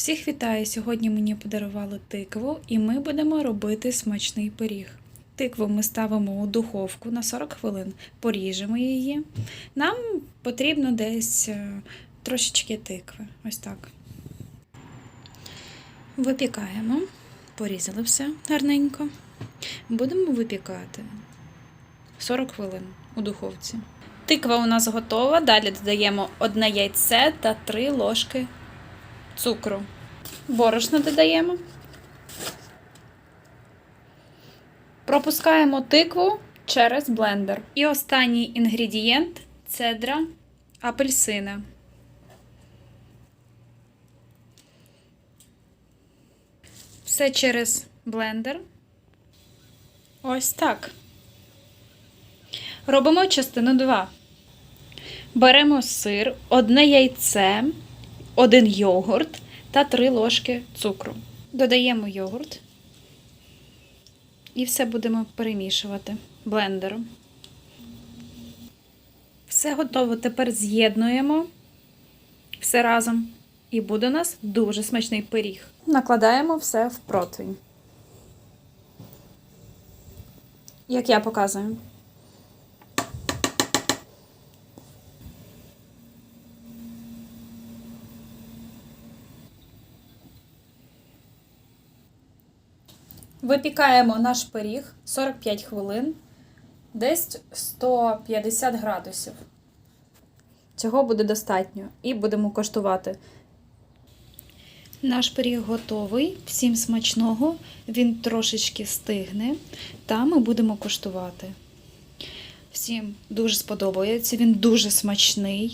Всіх вітаю! Сьогодні мені подарували тикву, і ми будемо робити смачний пиріг. Тикву ми ставимо у духовку на 40 хвилин, поріжемо її. Нам потрібно десь е, трошечки тикви. Ось так. Випікаємо, порізали все гарненько. Будемо випікати 40 хвилин у духовці. Тиква у нас готова. Далі додаємо одне яйце та 3 ложки цукру. Борошно додаємо. Пропускаємо тикву через блендер. І останній інгредієнт цедра апельсина. Все через блендер. Ось так. Робимо частину 2. Беремо сир, одне яйце, один йогурт та 3 ложки цукру. Додаємо йогурт і все будемо перемішувати блендером. Все готово. Тепер з'єднуємо все разом. І буде у нас дуже смачний пиріг. Накладаємо все в противень. Як я показую. Випікаємо наш пиріг 45 хвилин, десь 150 градусів. Цього буде достатньо. І будемо коштувати. Наш пиріг готовий, всім смачного. Він трошечки стигне, та ми будемо коштувати. Всім дуже сподобається, він дуже смачний.